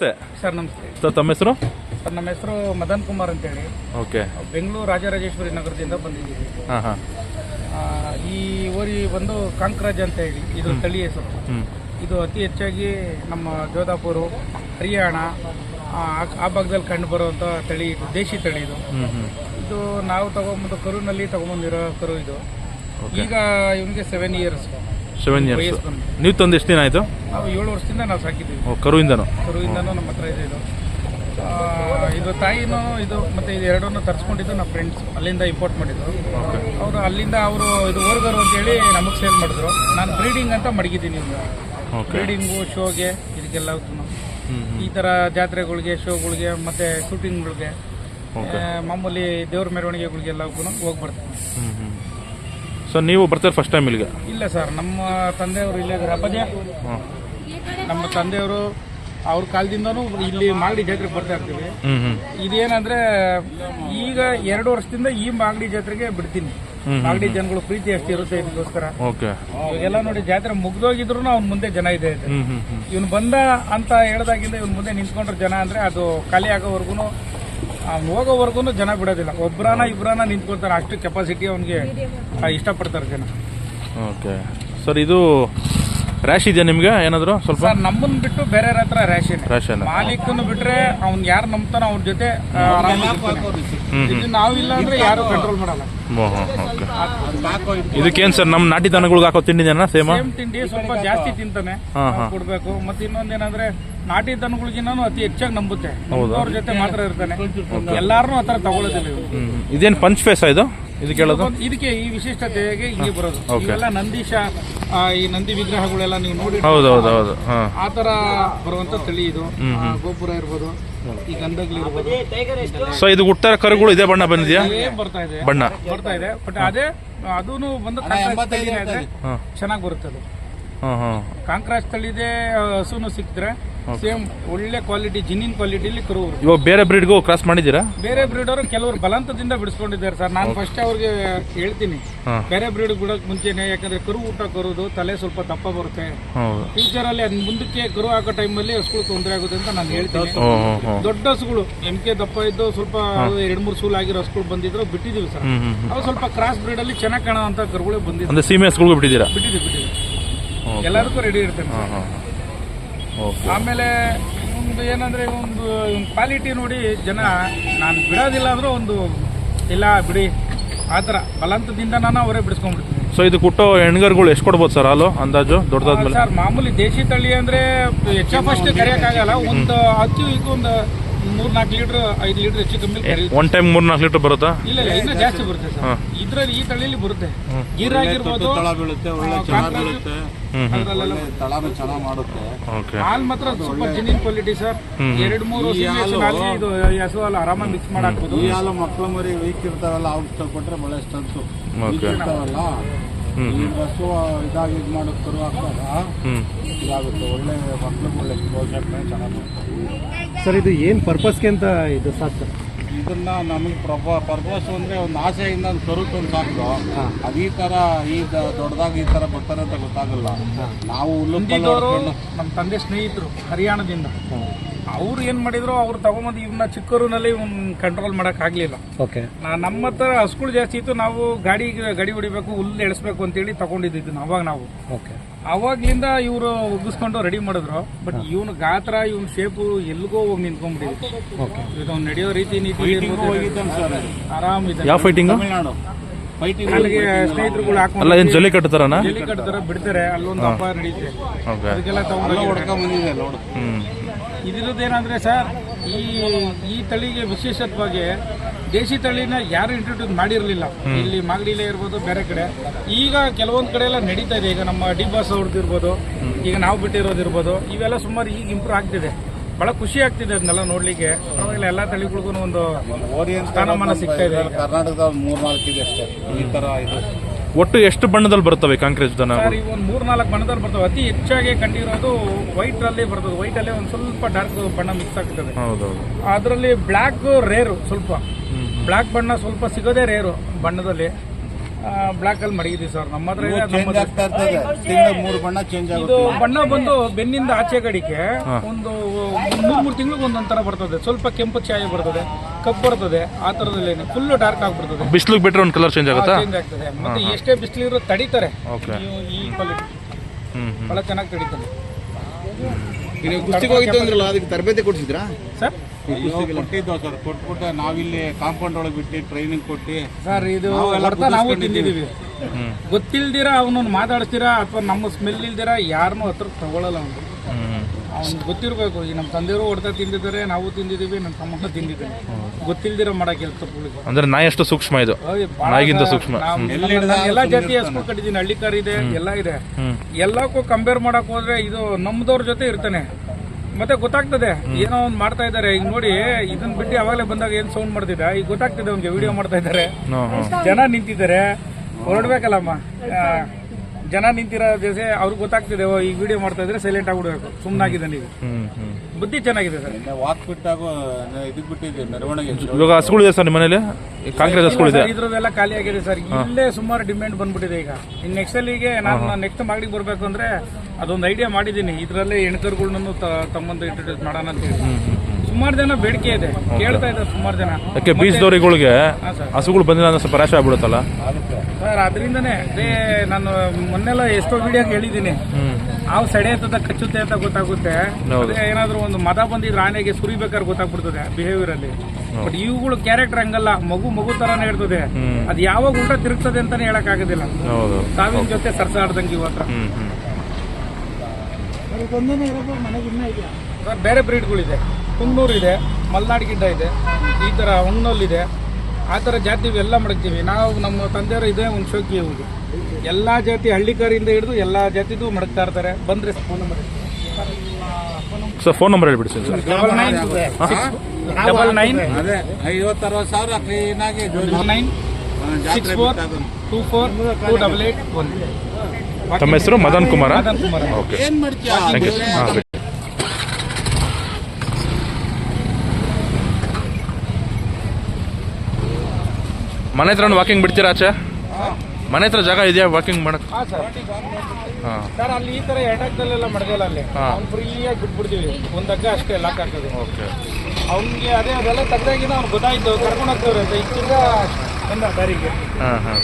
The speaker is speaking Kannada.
ನಮಸ್ತೆ. ಸರ್ ನಮಸ್ತೆ. ಸರ್ ತಮ್ಮ ಹೆಸರು? ಸರ್ ನಮ್ಮ ಹೆಸರು ಮದನ್ ಕುಮಾರ್ ಅಂತೇಳಿ. ಓಕೆ. ಬೆಂಗಳೂರು ರಾಜರಾಜೇಶ್ವರಿ ನಗರದಿಂದ ಬಂದಿದ್ದೀವಿ. ಹಾಂ ಹಾಂ. ಆ, ಈ ಊರಿ ಬಂದು ಕಾಂಕ್ರಾಜ್ ಅಂತ ಹೇಳಿ ಇದು ತಳಿ ಹೆಸರು. ಹ್ಞೂ ಇದು ಅತಿ ಹೆಚ್ಚಾಗಿ ನಮ್ಮ ಜೋಧಾಪುರ ಹರಿಯಾಣ ಆ ಆ ಭಾಗದಲ್ಲಿ ಕಂಡು ಬರುವಂಥ ತಳಿ ಇದು ದೇಶಿ ತಳಿ ಇದು. ಹ್ಞೂ ಹ್ಞೂ ಇದು ನಾವು ತಗೊಂಬಂದು ಕರುನಲ್ಲಿ ತಗೊಂಬಂದಿರೋ ಕರು ಇದು. ಈಗ ಇವನಿಗೆ ಸೆವೆನ್ ಇಯರ್ಸ್ ಸೆವೆನ್ ಇಯರ್ಸ್ ನೀವು ತಂದು ಎಷ್ಟು ದಿನ ಆಯಿತು? ನಾವು ಏಳು ವರ್ಷದಿಂದ ನಾವು ಸಾಕಿದ್ದೀವಿ. ಓ ಕರುವಿಂದನು? ಕರುವಿಂದನೂ ನಮ್ಮ ಹತ್ರ ಇದೆ ಇದು. ಆ, ಇದು ತಾಯಿನೂ ಇದು ಮತ್ತೆ ಇದು ಎರಡನ್ನೂ ತರಿಸ್ಕೊಂಡಿದ್ದು ನಮ್ಮ ಫ್ರೆಂಡ್ಸ್ ಅಲ್ಲಿಂದ ಇಂಪೋರ್ಟ್ ಮಾಡಿದ್ರು ಅವರು ಅಲ್ಲಿಂದ ಅವರು ಇದು ಓರ್ಗರು ಅಂತೇಳಿ ನಮಗೆ ಸೇಲ್ ಮಾಡಿದ್ರು. ನಾನು ಬ್ರೀಡಿಂಗ್ ಅಂತ ಮಡಗಿದ್ದೀನಿ ಈಗ. ಓಕೆ ಬ್ರೀಡಿಂಗು ಶೋಗೆ ಇದಕ್ಕೆಲ್ಲ ಹ್ಞೂ ಈ ಥರ ಜಾತ್ರೆಗಳಿಗೆ ಶೋಗಳಿಗೆ ಮತ್ತು ಶೂಟಿಂಗ್ಗಳಿಗೆ ಓಕೆ ಮಾಮೂಲಿ ದೇವ್ರ ಮೆರವಣಿಗೆಗಳಿಗೆಲ್ಲ ಹೋಗಿ ಬರ್ತೀನಿ. ಹ್ಞೂ ಹ್ಞೂ ಸೊ ನೀವು ಬರ್ತೀರಿ ಫಸ್ಟ್ ಟೈಮ್ ಇಲ್ಲಿಗೆ? ಇಲ್ಲ ಸರ್ ನಮ್ಮ ತಂದೆಯವರು ಇಲ್ಲೇ ಹಾಂ. ನಮ್ಮ ತಂದೆಯವರು ಅವ್ರ ಕಾಲದಿಂದನೂ ಇಲ್ಲಿ ಮಾಗಡಿ ಜಾತ್ರೆಗೆ ಬರ್ತಾ ಇರ್ತೀವಿ. ಇದೇನಂದ್ರೆ ಈಗ ಎರಡು ವರ್ಷದಿಂದ ಈ ಮಾಗಡಿ ಜಾತ್ರೆಗೆ ಬಿಡ್ತೀನಿ. ಮಾಗಡಿ ಜನಗಳು ಪ್ರೀತಿ ಅಷ್ಟು ಇರುತ್ತೆ ಇದಕ್ಕೋಸ್ಕರ ಓಕೆ. ಇವಾಗೆಲ್ಲ ನೋಡಿ ಜಾತ್ರೆ ಮುಗ್ದೋಗಿದ್ರು ಅವ್ನ ಮುಂದೆ ಜನ ಇದೆ ಇದೆ ಇವನು ಬಂದ ಅಂತ ಹೇಳ್ದಾಗಿಂದ ಇವನ್ ಮುಂದೆ ನಿಂತ್ಕೊಂಡ್ರ ಜನ ಅಂದ್ರೆ ಅದು ಖಾಲಿ ಆಗೋವರೆಗೂ ಅವ್ನು ಹೋಗೋವರೆಗೂ ಜನ ಬಿಡೋದಿಲ್ಲ. ಒಬ್ರಾನ ಇಬ್ರಾನ ನಿಂತ್ಕೊಳ್ತಾರೆ. ಅಷ್ಟು ಕೆಪಾಸಿಟಿ ಅವನಿಗೆ ಇಷ್ಟಪಡ್ತಾರೆ ಜನ. ಓಕೆ. ಸರ್ ಇದು ರ್ಯಾಶ್ ಇದೆಯಾ ನಿಮಗೆ? ಏನಾದರೂ ಸ್ವಲ್ಪ? ಸರ್ ನಮ್ಮನ್ ಬಿಟ್ಟು ಬೇರೆಯವ್ರ ಹತ್ರ ರ್ಯಾಶ್ ರ್ಯಾಶ್ ಮಾಲೀಕನ್ನು ಬಿಟ್ರೆ ಅವ್ನು ಯಾರು ನಂಬ್ತಾನೋ ಅವ್ನ ಜೊತೆ ಆರಾಮಾಗಿ ಇದು ನಾವಿಲ್ಲ ಅಂದ್ರೆ ಯಾರು ಕಂಟ್ರೋಲ್ ಮಾಡಲ್ಲ. ಇದಕ್ಕೇನು ಸರ್ ನಮ್ಮ ನಾಟಿ ದನಗಳಿಗೆ ಹಾಕೋ ತಿಂಡಿ ಸೇಮ ಸೇಮ್ ತಿಂಡಿ ಸ್ವಲ್ಪ ಜಾಸ್ತಿ ತಿಂತಾನೆ. ಹಾ, ನಾವು. ಕೊಡ್ಬೇಕು. ಮತ್ತೆ ಇನ್ನೊಂದೇನಂದ್ರೆ ನಾಟಿ ದನಗಳಿಗಿನ್ನೂ ಅತಿ ಹೆಚ್ಚಾಗಿ ನಂಬುತ್ತೆ. ಅವ್ರ ಜೊತೆ ಮಾತ್ರ ಇರ್ತಾನೆ. ಎಲ್ಲಾರನು ಆತರ ತಗೊಳ್ಳೋದಿಲ್ಲ ಇವು. ಇದೇನ್ ಪಂಚ್ ಫೇಸ್ ಇದು? ಇದಕ್ಕೆ ಹೇಳೋದು ಇದಕ್ಕೆ ಈ ವಿಶಿಷ್ಟತೆಗೆ ಹಿಂಗೆ ಬರೋದು. ಇವೆಲ್ಲ ನಂದೀಶ ಈ ನಂದಿ ವಿಗ್ರಹಗಳೆಲ್ಲ ನೀವು ನೋಡಿ ಹೌದು ಹೌದು ಆ ತರ ಬರುವಂತ ತಳಿ ಇದು. ಗೋಪುರ ಇರ್ಬೋದು ಈ ಗಂಧಗಳಿರ್ಬೋದು. ಸೊ ಇದು ಹುಟ್ಟಾರ ಕರುಗಳು ಇದೇ ಬಣ್ಣ ಬಂದಿದೆಯಾ? ಬರ್ತಾ ಇದೆ. ಬಣ್ಣ. ಬರ್ತಾ ಇದೆ. ಬಟ್ ಅದೇ ಅದೂ ಬಂದು ಚೆನ್ನಾಗಿ ಬರುತ್ತೆ ಅದು. ಕಾಂಕ್ರಾಸ್ ತಳಿದೆ ಹಸುನು ಸಿಕ್ತರೆ ಸೇಮ್ ಒಳ್ಳೆ ಕ್ವಾಲಿಟಿ ಜಿನ್ನಿನ್ ಕ್ವಾಲಿಟಿಲಿ ಕರು. ಇವಾಗ ಬೇರೆ ಬ್ರೀಡ್ಗೂ ಕ್ರಾಸ್ ಮಾಡಿದ್ದೀರಾ? ಬೇರೆ ಬ್ರೀಡ್ ಅವರು ಕೆಲವರು ಬಲಂತದಿಂದ ಬಿಡಿಸ್ಕೊಂಡಿದ್ದಾರೆ ಸರ್. ನಾನು ಫಸ್ಟ್ ಅವ್ರಿಗೆ ಹೇಳ್ತೀನಿ. ಬೇರೆ ಬ್ರೀಡ್ ಬಿಡೋಕ್ ಮುಂಚೆನೆ ಯಾಕಂದ್ರೆ ಕರು ಊಟ ಕರುದು ತಲೆ ಸ್ವಲ್ಪ ದಪ್ಪ ಬರುತ್ತೆ. ಫ್ಯೂಚರ್ ಅಲ್ಲಿ ಅದ್ ಮುಂದಕ್ಕೆ ಕರು ಹಾಕೋ ಟೈಮಲ್ಲಿ ಹಸುಗಳು ತೊಂದರೆ ಆಗುತ್ತೆ ಅಂತ ನಾನು ಹೇಳ್ತೀನಿ. ದೊಡ್ಡ ಹಸುಗಳು ಎಂ ಕೆ ದಪ್ಪ ಇದ್ದು ಸ್ವಲ್ಪ ಎರಡ್ ಮೂರು ಸೂಲ್ ಆಗಿರೋ ಹಸುಗಳು ಬಂದಿದ್ರು ಬಿಟ್ಟಿದೀವಿ ಸರ್. ಹ್ಞೂ ಹ್ಞೂ ಹ್ಞೂ ಅವು ಸ್ವಲ್ಪ ಕ್ರಾಸ್ ಬ್ರೀಡ್ ಅಲ್ಲಿ ಚೆನ್ನಾಗಿ ಕಾಣುವಂತ ಕರುಗಳು ಬಂದಿದ್ರು ಅಂದರೆ ಸೀಮೆ ಹಸುಗಳು ಬಿಟ್ಟಿದ್ದೀರಾ? ಬಿಟ್ಟಿದ್ದೀವಿ ಬಿಟ್ಟಿದ್ದೀವಿ. ಎಲ್ಲದಕ್ಕೂ ರೆಡಿ ಇರ್ತೇನೆ ಹಾಂ ಹಾಂ ಓಕೆ ಆಮೇಲೆ ಒಂದು ಏನಂದ್ರೆ ಒಂದು ಕ್ವಾಲಿಟಿ ನೋಡಿ ಜನ ನಾನು ಬಿಡೋದಿಲ್ಲ ಅಂದ್ರೂ ಒಂದು ಇಲ್ಲ ಬಿಡಿ ಆ ಥರ. ಬಲಂತದಿಂದ ನಾನು ಅವರೇ ಬಿಡಿಸ್ಕೊಂಡ್ಬಿಡ್ತೀನಿ. ಸೊ ಇದು ಕೊಟ್ಟೋ ಹೆಣ್ಗರ್ಗಳು ಎಷ್ಟು ಕೊಡ್ಬೋದು ಸರ್ ಹಾಲು ಅಂದಾಜು ದೊಡ್ಡದಾದ್ಮೇಲೆ ಸರ್ ಮಾಮೂಲಿ ದೇಶಿ ತಳಿ ಅಂದ್ರೆ ಎಚ್ ಎಫ್ ಅಷ್ಟು ಕರೆಯೋಕ್ಕಾಗಲ್ಲ ಒಂದು ಹತ್ತು ಇದು ಒಂದು ಮೂರ್ನಾಲ್ಕು ಲೀಟರ್ ಐದು ಲೀಟರ್ ಹೆಚ್ಚು ಕಮ್ಮಿ ಒನ್ ಟೈಮ್ ಮೂರು ನಾಲ್ಕು ಲೀಟ್ರ್ ಬರುತ್ತಾ? ಇಲ್ಲ ಇಲ್ಲ ಇನ್ನೂ ಜಾಸ್ತಿ ಬರುತ್ತೆ ಹಾ. ಸರ್ ಇದ್ರಲ್ಲಿ ಈ ತಳಿಲಿ ಬರುತ್ತೆ. ಗೀರಾಗಿರ್ಬೋದು ತಳ ಬೀಳುತ್ತೆ ಒಳ್ಳೆ ಚೆನ್ನಾಗಿ ಬೀಳುತ್ತೆ. ಅದ್ರಲ್ಲೆಲ್ಲ ತಳನು ಚೆನ್ನಾಗಿ ಮಾಡುತ್ತೆ. ಹಾಲ್ ಮಾತ್ರ ಸೂಪರ್ ಜಿನಿನ್ ಕ್ವಾಲಿಟಿ ಸರ್ ಎರಡು ಮೂರು ಹೆಸರು ಇದು ಈ ಹಸು ಹಾಲು ಆರಾಮಾಗಿ ಮಿಕ್ಸ್ ಮಾಡಾಕ್ಬೋದು. ಈ ಹಾಲು ಮಕ್ಕಳು ಮರಿ ವೀಕ್ ಇರ್ತಾವಲ್ಲ ಅವ್ರು ಕೊಟ್ರೆ ಒಳ್ಳೆ ಸ್ಟಂತು. ಇರ್ತಾರಲ್ಲ ಇರ್ತಾವಲ್ಲ ಈ ಬಸ್ಸು ಇದಾಗಿ ಇದು ಮಾಡಿ ಶುರು ಹಾಕಿದಾಗ ಇದಾಗುತ್ತೆ. ಒಳ್ಳೆ ಮಕ್ಳು ಒಳ್ಳೆ ಚೆನ್ನಾಗಿ ಬರುತ್ತೆ. ಸರ್ ಇದು ಏನ್ ಪರ್ಪಸ್ಗೆ ಅಂತ ಇದು ಸಾಕ್ತಾರೆ ಇದನ್ನ ನಮಗೆ ಪ್ರಭ ಪರ್ಪಸ್ ಅಂದ್ರೆ ಒಂದು ಆಸೆಯಿಂದ ಒಂದು ಕರು ತಂದು ಸಾಕು. ಅದು ಈ ತರ ಈ ದೊಡ್ಡದಾಗಿ ಈ ತರ ಬರ್ತಾರೆ ಅಂತ ಗೊತ್ತಾಗಲ್ಲ. ನಾವು ನಮ್ಮ ತಂದೆ ಸ್ನೇಹಿತರು ಹರಿಯಾಣದಿಂದ. ಅವ್ರು ಏನ್ ಮಾಡಿದ್ರು ಅವ್ರು ತಗೊಂಬಂದು ಇವನ್ನ ಚಿಕ್ಕೂರಿನಲ್ಲಿ ಇವ್ನ ಕಂಟ್ರೋಲ್ ಮಾಡಕ್ ಆಗ್ಲಿಲ್ಲ. ಓಕೆ. ನಾ- ನಮ್ಮ ಹತ್ರ ಹಸ್ಗಳು ಜಾಸ್ತಿ ಇತ್ತು ನಾವು ಗಾಡಿ ಗಾಡಿ ಹೊಡಿಬೇಕು ಹುಲ್ಲು ಎಳಿಸ್ಬೇಕು ಅಂತೇಳಿ ತಗೊಂಡಿದ್ದು ಅವಾಗ ನಾವು. ಓಕೆ. ಅವಾಗ್ಲಿಂದ ಇವರು ಒಗ್ಗಿಸ್ಕೊಂಡು ರೆಡಿ ಮಾಡಿದ್ರು. ಬಟ್ ಇವನ ಗಾತ್ರ ಇವನ್ ಶೇಪು ಎಲ್ಲಿಗೋ ಹೋಗಿ ನಿಂತ್ಕೊಂಡ್ಬಿಟ್ಟಿದೆ. ಓಕೆ ಇದು ಅವ್ನು ನಡೆಯೋ ರೀತಿ ನೀತಿ ಆರಾಮಿದೆ ಯಾವ ಫೈಟಿಂಗು ಅಲ್ಲಿಗೆ ಸ್ನೇಹಿತರುಗಳು ಅಲ್ಲ ಹಾಕೊಂಡು ಏನು ಜಲ್ಲಿ ಕಟ್ತಾರನಾ ಜಲ್ಲಿ ಕಟ್ತಾರೆ ಬಿಡ್ತಾರೆ. ಅಲ್ಲೊಂದು ಹಬ್ಬ ನಡೀತೆ. ಓಕೆ ಅದಕ್ಕೆಲ್ಲ ತಗೊಂಡು ಬಂದಿದೆ ನೋಡು. ಹ್ಞೂ ಇದಿರೋದೇನಂದ್ರೆ ಸರ್ ಈ ಈ ತಳಿಗೆ ವಿಶೇಷತ್ವಾಗಿ ದೇಶಿ ತಳಿನ ಯಾರು ಇಂಟ್ರೊಡ್ಯೂಸ್ ಮಾಡಿರಲಿಲ್ಲ. ಇಲ್ಲಿ ಮಾಗಡಿಲೇ ಇರ್ಬೋದು ಬೇರೆ ಕಡೆ. ಈಗ ಕೆಲವೊಂದು ಕಡೆ ಎಲ್ಲ ನಡೀತಾ ಇದೆ. ಈಗ ನಮ್ಮ ಡಿ ಬಾಸ್ ಅವ್ರದ್ದು ಇರ್ಬೋದು ಈಗ ನಾವು ಬಿಟ್ಟಿರೋದಿರ್ಬೋದು ಇವೆಲ್ಲ ಸುಮಾರು ಈಗ ಇಂಪ್ರೂವ್ ಆಗ್ತಿದೆ. ಬಹಳ ಖುಷಿ ಆಗ್ತಿದೆ ಅದನ್ನೆಲ್ಲ ನೋಡ್ಲಿಕ್ಕೆ. ಎಲ್ಲಾ ಎಲ್ಲ ತಳಿಗಳಿಗೂ ಒಂದು ಸ್ಥಾನಮಾನ ಸಿಗ್ತಾ ಇದೆ ಕರ್ನಾಟಕದ ಮೂರ್ ನಾಲ್ಕು ಇದೆ ಅಷ್ಟೇ. ಈ ತರ ಇದು. ಒಟ್ಟು ಎಷ್ಟು ಬಣ್ಣದಲ್ಲಿ ಬರ್ತವೆ ಕಾಂಕ್ರೀಟ್ ದನ? ಒಂದು ಮೂರ್ ನಾಲ್ಕು ಬಣ್ಣದಲ್ಲಿ ಬರ್ತವೆ. ಅತಿ ಹೆಚ್ಚಾಗಿ ಕಂಡಿರೋದು ವೈಟ್ ಅಲ್ಲಿ ಬರ್ತದೆ. ವೈಟ್ ಅಲ್ಲೇ ಒಂದು ಸ್ವಲ್ಪ ಡಾರ್ಕ್ ಬಣ್ಣ ಮಿಕ್ಸ್ ಆಗ್ತದೆ. ಹೌದು ಅದರಲ್ಲಿ ಬ್ಲ್ಯಾಕ್ ರೇರು ಸ್ವಲ್ಪ. ಬ್ಲ್ಯಾಕ್ ಬಣ್ಣ ಸ್ವಲ್ಪ ಸಿಗೋದೇ ರೇರು ಬಣ್ಣದಲ್ಲಿ. ಬ್ಲಾಕ್ ಅಲ್ಲಿ ಮಡಗಿದೀವಿ ಸರ್. ನಮ್ಮ ಹತ್ರ ಇದೆ, ನಮ್ಮ ಚೇಂಜ್ ಹತ್ರ ಆಗ್ತಾ ಇರ್ತದೆ. ತಿಂಗಳ ಮೂರು ಬಣ್ಣ ಚೇಂಜ್ ಇದು ಆಗುತ್ತೆ. ಬಣ್ಣ ಬಂದು ಬೆನ್ನಿಂದ ಆಚೆ ಕಡೆಗೆ ಒಂದು ಮೂರ್ ಮೂರು ತಿಂಗಳಿಗೆ ಒಂದೊಂದ್ ತರ ಬರ್ತದೆ. ಸ್ವಲ್ಪ ಕೆಂಪು ಛಾಯೆ ಬರ್ತದೆ ಕಪ್ಪು ಬರ್ತದೆ ಆ ತರದಲ್ಲಿ ಫುಲ್ ಡಾರ್ಕ್ ಆಗ್ಬಿಡ್ತದೆ. ಬಿಸಿಲಿಗೆ ಬಿಟ್ರೆ ಒಂದು ಕಲರ್ ಚೇಂಜ್ ಆಗುತ್ತಾ? ಚೇಂಜ್ ಆಗ್ತದೆ. ಮತ್ತೆ ಎಷ್ಟೇ ಬಿಸಿಲಿರೋ ತಡಿತಾರೆ. ಓಕೆ ಈ- ಈ ಕ್ವಾಲಿಟಿ ಹ್ಮ್ ಹ್ಮ್. ಬಹಳ ಚೆನ್ನಾಗಿ ತಡಿತಾರೆ ನೀವು ಕುಸ್ತಿಗೆ ಹೋಗಿದ್ದು ಅಂದ್ರಲ್ಲ ಅದಕ್ಕೆ ತರಬೇತಿ ಕೊಡಿಸಿದ್ರಾ? ಸರ್? ಕೊಟ್ಟಿದ್ದು ಸರ್ ಕೊಟ್ಬಿಟ್ಟು ನಾವಿಲ್ಲಿ ಕಾಂಪೌಂಡ್ ಒಳಗೆ ಬಿಟ್ಟು ಟ್ರೈನಿಂಗ್ ಕೊಟ್ಟು ಸರ್ ಇದು ಎಲ್ಲ ನಾವು ಕುದಿಸ್ಕೊಂಡಿದ್ದೀವಿ. ಗೊತ್ತಿಲ್ದಿರ ಅವನನ್ನು ಮಾತಾಡ್ತೀರಾ ಅಥವಾ ನಮ್ಮ ಸ್ಮೆಲ್ ಇಲ್ದಿರ ಯಾರನ್ನೂ ಹತ್ರ ತಗೊಳ್ಳಲ್ಲ ಅವನು. ಹ್ಮ್ ಅವ್ನು ಗೊತ್ತಿರಬೇಕು ಈ ನಮ್ಮ ತಂದೆಯವರು ಹೊಡೆತ ತಿಂದಿದ್ದಾರೆ ನಾವು ತಿಂದಿದ್ದೀವಿ ನಮ್ಮ ತಮ್ಮ ತಿಂದಿದ್ದೀವಿ ಗೊತ್ತಿಲ್ದಿರ ಮಾಡೋ ಕೆಲಸ ತಪ್ಪುಗಳಿಗೆ ಅಂದ್ರೆ ನಾ ಎಷ್ಟು ಸೂಕ್ಷ್ಮ ಇದು. ನಾಯಿಗಿಂತ ಸೂಕ್ಷ್ಮ. ಎಲ್ಲ ಜಾತಿ ಸ್ಕೂಲ್ ಕಟ್ಟಿದ್ದೀನಿ ಹಳ್ಳಿ ಕಾರ್ ಇದೆ ಎಲ್ಲ ಇದೆ. ಎಲ್ಲಕ್ಕೂ ಕಂಪೇರ್ ಮಾಡಕ್ ಹೋದ್ರೆ ಇದು ನಮ್ದವ್ರ ಜೊತೆ ಇರ್ತಾನೆ. ಮತ್ತೆ ಗೊತ್ತಾಗ್ತದೆ ಏನೋ ಒಂದ್ ಮಾಡ್ತಾ ಇದಾರೆ ಈಗ ನೋಡಿ ಇದನ್ನ ಬಿಟ್ಟು ಅವಾಗಲೇ ಬಂದಾಗ ಏನ್ ಸೌಂಡ್ ಮಾಡ್ತಿದ್ದ ಈಗ ಗೊತ್ತಾಗ್ತಿದೆ ಅವ್ನಿಗೆ ವಿಡಿಯೋ ಮಾಡ್ತಾ ಇದ್ದಾರೆ. ಜನ ನಿಂತಿದ್ದಾರೆ. ಹೊರಡ್ಬೇಕಲ್ಲಮ್ಮ? ಜನ ನಿಂತಿರೋ ಜೊತೆ ಅವ್ರಿಗೆ ಗೊತ್ತಾಗ್ತಿದೆ ಈ ವಿಡಿಯೋ ಮಾಡ್ತಾ ಇದ್ರೆ ಸೈಲೆಂಟ್ ಆಗ್ಬಿಡ್ಬೇಕು ಸುಮ್ಮನಾಗಿದೆ ನೀವು. ಬುದ್ಧಿ ಚೆನ್ನಾಗಿದೆ ಸರ್. ವಾಕ್ ಬಿಟ್ಟಾಗ ಇದಕ್ಕೆ ಮೆರವಣಿಗೆ ಇವಾಗ ಹಸುಗಳಿದೆ ಸರ್ ನಿಮ್ಮ ಕಾಂಗ್ರೆಸ್ ಈ ಹಸುಗಳಿದೆ ಇದ್ರದ್ದೆಲ್ಲ ಖಾಲಿ ಆಗಿದೆ ಸರ್. ಇಲ್ಲೇ ಸುಮಾರು ಡಿಮ್ಯಾಂಡ್ ಬಂದ್ಬಿಟ್ಟಿದೆ ಈಗ. ಇನ್ ನೆಕ್ಸ್ಟ್ ಅಲ್ಲಿಗೆ ನಾನು ನೆಕ್ಸ್ಟ್ ಮಾಡಿ ಬರ್ಬೇಕು ಅಂದ್ರೆ ಅದೊಂದು ಐಡಿಯಾ ಮಾಡಿದ್ದೀನಿ. ಇದರಲ್ಲೇ ಹೆಣ್ಕರುಗಳನ್ನೂ ತಮ್ಮಂದು ಇಂಟ್ರೊಡ್ಯೂಸ್ ಮಾಡೋಣ ಅಂತ ಹೇಳಿ. ಸುಮಾರು ಜನ ಬೇಡಿಕೆ ಇದೆ. ಕೇಳ್ತಾ ಇದ್ದಾರೆ ಸುಮಾರು ಜನ. ಯಾಕೆ ಹಾ ಸರ್. ಹಸುಗಳು ಬಂದಿಲ್ಲ ಅಂದ್ರೆ ಸ್ವಲ್ಪ ರಾಶಿ ಆಗ್ಬಿಡುತ್ತಲ್ಲ? ಸರ್ ಅದರಿಂದನೇ ಅದೇ ನಾನು ಮೊನ್ನೆಲ್ಲ ಎಷ್ಟೋ ವಿಡಿಯೋ ಹೇಳಿದ್ದೀನಿ. ಅವ್ ಹಾವು ಸಡೆ ಅಂತ ಕಚ್ಚುತ್ತೆ ಅಂತ ಗೊತ್ತಾಗುತ್ತೆ. ಹೌದು. ಅದೇ ಏನಾದ್ರು ಒಂದು ಮದ ಬಂದಿದ್ರೆ ಆನೆಗೆ ಸುರಿಬೇಕಾದ್ರೆ ಗೊತ್ತಾಗ್ಬಿಡ್ತದೆ ಬಿಹೇವಿಯರ್ ಅಲ್ಲಿ. ಬಟ್ ಇವುಗಳು ಕ್ಯಾರೆಕ್ಟರ್ ಹಂಗಲ್ಲ ಮಗು ಮಗು ತರಾನೇ ಇರ್ತದೆ. ಹ್ಮ್. ಅದು ಯಾವಾಗ ಊಟ ತಿರುಗ್ತದೆ ಅಂತಾನೆ ಹೇಳಕ್ ಆಗೋದಿಲ್ಲ. ಹೌದು. ಸಾವಿನ ಜೊತೆ ಸರ್ಸಾಡ್ದಂಗೆ ಇವತ್ರ ಹ್ಮ್ ಹ್ಮ್. ಸರ್ ಬೇರೆ ಬ್ರೀಡ್ಗಳಿದೆ. ಕುನ್ನೂರಿದೆ ಇದೆ ಮಲ್ನಾಡ್ ಗಿಡ್ಡ ಇದೆ ಈ ಥರ ಇದೆ. ಆ ಥರ ಜಾತಿ ಎಲ್ಲ ಮಡಗ್ತೀವಿ. ನಾವು ನಮ್ಮ ತಂದೆಯವರು ಇದೆ ಒಂದು ಶೋಕಿ ಇವ್ರಿಗೆ ಎಲ್ಲ ಜಾತಿ ಹಳ್ಳಿಕಾರಿಂದ ಹಿಡಿದು ಎಲ್ಲ ಜಾತಿದು ಮಡಗ್ತಾ ಇರ್ತಾರೆ. ಬಂದರೆ phone number sir phone number ಹೇಳ್ಬಿಡಿ sir double nine double nine ಐವತ್ತರವತ್ತು ಐವತ್ತು ಅರವತ್ತು ಸಾವಿರ ಕ್ಲೀನಾಗಿ ನೈನ್ ಸಿಕ್ಸ್ ಜಾತ್ರೆ four two four two double eight one ತಮ್ಮ ಹೆಸರು Madan Kumar? Madan Kumar. Okay. Thank you ಮನೆ ಹತ್ರ ವಾಕಿಂಗ್ ಬಿಡ್ತೀರಾ ಆಚೆ? ಮನೆ ಹತ್ರ ಜಾಗ ಇದೆಯಾ ವಾಕಿಂಗ್ ಮಾಡಕ್? ಹಾಂ ಸರ್. ಹಾಂ. ಸರ್ ಅಲ್ಲಿ ಈ ಥರ ಎಟಾಕ್ದಲ್ಲೆಲ್ಲ ಮಡಗಲ್ಲ ಅಲ್ಲಿ. ಹಾಂ. ಅವ್ನು ಫ್ರೀಯಾಗಿ ಬಿಟ್ಬಿಡ್ತೀವಿ. ಒಂದು ಹಗ್ಗ ಅಷ್ಟೇ ಲಾಕ್ ಆಗ್ತದೆ ಓಕೆ. ಅವ್ನಿಗೆ ಅದೇ ಅದೆಲ್ಲ ತೆಗ್ದಾಗಿನ ಅವ್ನು ಗೊತ್ತಾಯ್ತು. ಕರ್ಕೊಂಡು ಹೋಗ್ತವ್ರೆ ಅಂತ. ಇಷ್ಟಿಂದ ಬಂದ ದಾರಿಗೆ. ಹಾಂ ಹಾಂ.